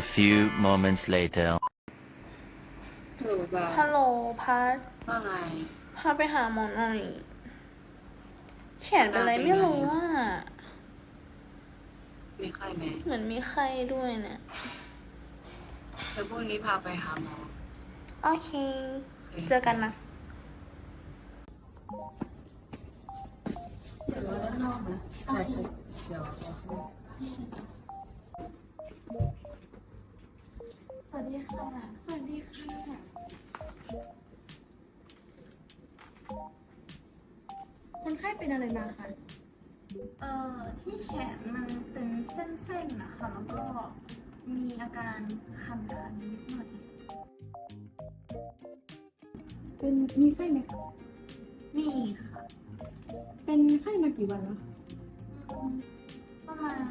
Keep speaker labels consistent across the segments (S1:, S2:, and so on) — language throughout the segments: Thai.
S1: A few moments later.
S2: ฮัลโหลบ้า
S3: ฮัลโหลพัด
S2: ว่าไง
S3: พาไปหาหมอหน่อย แขนเป็นอะไรไม่รู้อะ
S2: มีไข้ไหม
S3: เหมือนมีไข้ด้วยเนี่ย
S2: เดี๋ยวพรุ่งนี้พาไปหาหมอ
S3: โอเค
S2: โอเค
S3: เจอกันนะ
S2: เดี๋ยวเราด้านนอกนะแต่สุกเดี๋ยวเราเข้า
S4: สวัสดีค่ะ สวัสดีค่ะ คนไข้เป็นอะไรมาคะ
S5: เอ่อ ที่แขนมันเป็นเส้นๆนะคะ แล้วก็มีอาการคันๆนิดหน่อย
S4: เป็นมีไข้ไหมคะ
S5: มีค่ะ
S4: เป็นไข้มากี่วันแล้ว
S5: อืมประมาณ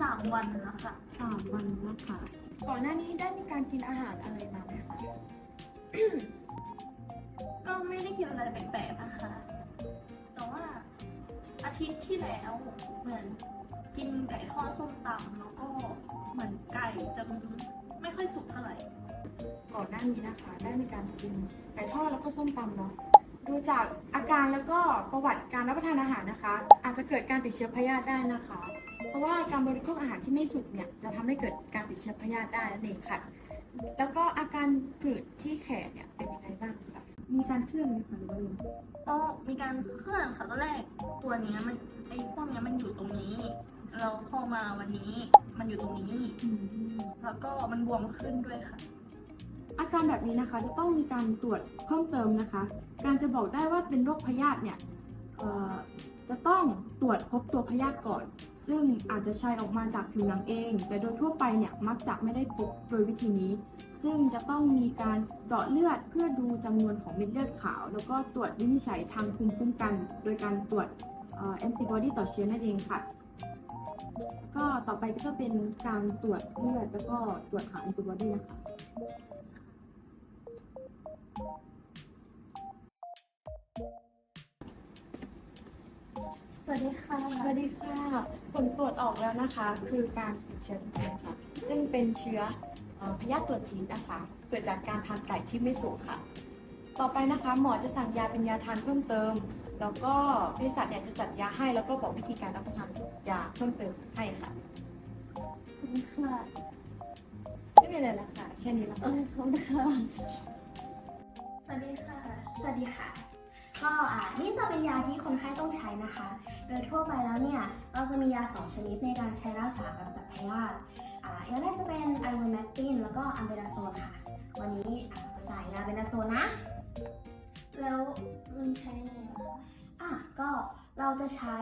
S5: สามวันแล้วค่ะ
S4: สามวันแล้วค่ะ ก่อนหน้านี้ได้มีการกินอาหารอะไรมาไหมคะ
S5: ก็ไม่ได้กินอะไรแปลกๆนะคะ แต่ว่าอาทิตย์ที่แล้วเหมือนกินไก่ทอดส้มตำแล้วก็เหมือนไก่จะไม่ค่อยสุกเท่าไหร่
S4: ก่อนหน้านี้นะคะ ได้มีการกินไก่ทอดแล้วก็ส้มตำเนาะ ดูจากอาการแล้วก็ประวัติการรับประทานอาหารนะคะ อาจจะเกิดการติดเชื้อพยาธิได้นะคะ เพราะว่าการบริโภคอาหารที่ไม่สุกเนี่ยจะทำให้เกิดการติดเชื้อพยาธิได้นั่นเองค่ะ แล้วก็อาการผื่นที่แขนเนี่ยเป็นยังไงบ้างคะมีการเคลื่อนไหมคะหรือว่ายังไง
S5: ก็มีการเคลื่อนค่ะตอนแรกตัวเนี้ยมันไอ้พวกเนี้ยมันอยู่ตรงนี้ เราพอมาวันนี้มันอยู่ตรงนี้ แล้วก็มันบวมขึ้นด้วยค่ะ
S4: อาการแบบนี้นะคะจะต้องมีการตรวจเพิ่มเติมนะคะ การจะบอกได้ว่าเป็นโรคพยาธิเนี่ยเอ่อจะต้องตรวจพบตัวพยาธิก่อนซึ่งอาจจะชัยออกมาจากผิวหนังเอง แต่โดยทั่วไปเนี่ยมักจะไม่ได้พบโดยวิธีนี้ ซึ่งจะต้องมีการเจาะเลือดเพื่อดูจำนวนของเม็ดเลือดขาว แล้วก็ตรวจวินิจฉัยทางภูมิคุ้มกัน โดยการตรวจแอนติบอดีต่อเชื้อนั่นเองค่ะ ก็ต่อไปก็จะเป็นการตรวจเลือดแล้วก็ตรวจหาแอนติบอดีนะคะ
S5: สวัสดีค่ะ
S4: สวัสดีค่ะ ผลตรวจออกแล้วนะคะ คือการติดเชื้อจริงๆค่ะ ซึ่งเป็นเชื้อเอ่อพยาธิตัวจีนนะคะ เกิดจากการทานไก่ที่ไม่สุกค่ะ ต่อไปนะคะหมอจะสั่งยาเป็นยาทานเพิ่มเติม แล้วก็เภสัชเนี่ยจะจัดยาให้ แล้วก็บอกวิธีการรับประทานยาเพิ่มเติมให้ค่ะ
S5: ขอบคุณค่ะ
S4: ไม่เป็นไรแล้วค่ะ แค่นี้แล้ว
S5: เอ
S4: ค่ะ
S5: อขอบคุณค่ะ สวัสดีค่ะ
S6: สวัสดีค่ะ ก็อ่านี่จะเป็นยาที่คนไข้ต้องใช้นะคะ โดยทั่วไปแล้วเนี่ยเราจะมียา 2 ชนิดในการใช้รักษากำจัดพยาธิอ่ายาแรกจะเป็นไอโวแมกตินแล้วก็อัมเบดาโซนค่ะ วันนี้อ่าจะจ่ายยาเบดาโซนนะ
S5: แล้วมันใช้ไงอะคะ
S6: อะก็เราจะใช้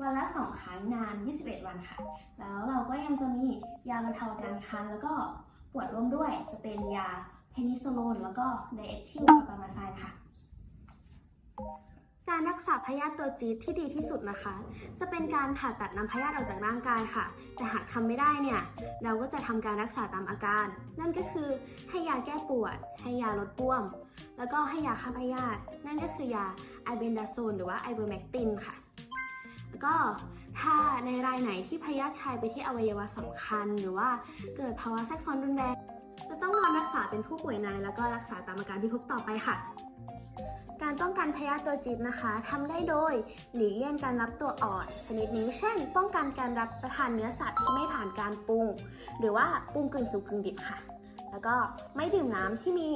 S6: วันละ2ครั้งนาน 21 วันค่ะ แล้วเราก็ยังจะมียาบรรเทาอาการคันแล้วก็ปวดร่วมด้วยจะเป็นยาเพนิซิลลินแล้วก็ไดเอทิลคาร์บามาไซด์ค่ะ การรักษาพยาธิตัวจี๊ดที่ดีที่สุดนะคะ จะเป็นการผ่าตัดนำพยาธิออกจากร่างกายค่ะ แต่หากทำไม่ได้เนี่ย เราก็จะทำการรักษาตามอาการ นั่นก็คือให้ยาแก้ปวด ให้ยาลดบวม แล้วก็ให้ยาฆ่าพยาธินั่นก็คือยาไอเบนดาโซนหรือว่าไอเบอร์แมกตินค่ะ แล้วก็ถ้าในรายไหนที่พยาธิชัยไปที่อวัยวะสำคัญ หรือว่าเกิดภาวะแทรกซ้อนรุนแรงจะต้องนอนรักษาเป็นผู้ป่วยในแล้วก็รักษาตามอาการที่พบต่อไปค่ะ การป้องกันพยาธิตัวจิตนะคะทำได้โดยหลีกเลี่ยงการรับตัวอ่อนชนิดนี้ เช่น ป้องกันการรับประทานเนื้อสัตว์ที่ไม่ผ่านการปรุง หรือว่าปรุงกึ่งสุกกึ่งดิบค่ะ แล้วก็ไม่ดื่มน้ำที่มี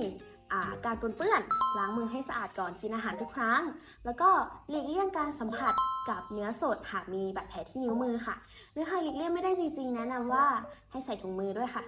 S6: าการปนเปื้อนล้างมือให้สะอาดก่อนกินอาหารทุกครั้ง แล้วก็หลีกเลี่ยงการสัมผัสกับเนื้อสดหากมีบาดแผลที่นิ้วมือค่ะ หรือหากหลีกเลี่ยงไม่ได้จริงๆ แนะนำว่าให้ใส่ถุงมือด้วยค่ะ